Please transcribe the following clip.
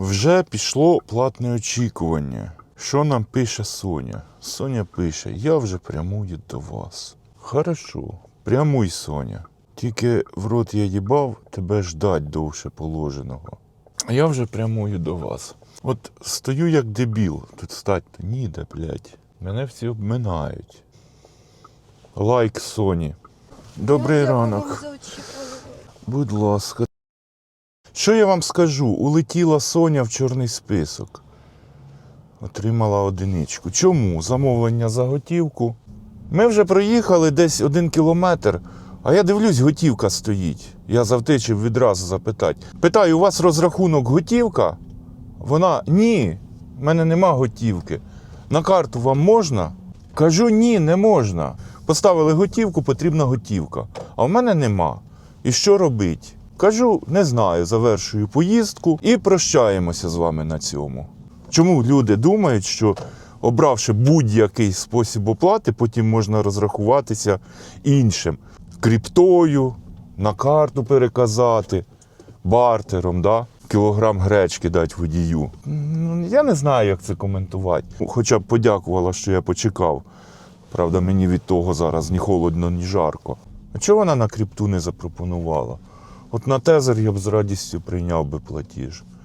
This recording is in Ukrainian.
Вже пішло платне очікування. Що нам пише Соня? Соня пише: Я вже прямую до вас. Хорошо, прямуй, Соня. Тільки в рот я їбав, тебе ждать довше положеного. А я вже прямую до вас. От стою як дебіл, тут стать то ніде, блядь. Мене всі обминають. Лайк Соні. Добрий ранок. Будь ласка. Що я вам скажу? Улетіла Соня в чорний список. Отримала одиничку. Чому? Замовлення за готівку. Ми вже проїхали десь один кілометр, а я дивлюсь, готівка стоїть. Я завтичив відразу запитати. Питаю, у вас розрахунок готівка? Вона ні, в мене нема готівки. На карту вам можна? Кажу, ні, не можна. Поставили готівку, потрібна готівка. А в мене нема. І що робить? Кажу, не знаю, завершую поїздку і прощаємося з вами на цьому. Чому люди думають, що обравши будь-який спосіб оплати, потім можна розрахуватися іншим кріптою, на карту переказати, бартером, да? кілограм гречки дати водію. Ну, Я не знаю, як це коментувати. Хоча б подякувала, що я почекав. Правда, мені від того зараз ні холодно, ні жарко. А чого вона на кріпту не запропонувала? От на тезер я б з радістю прийняв би платіж.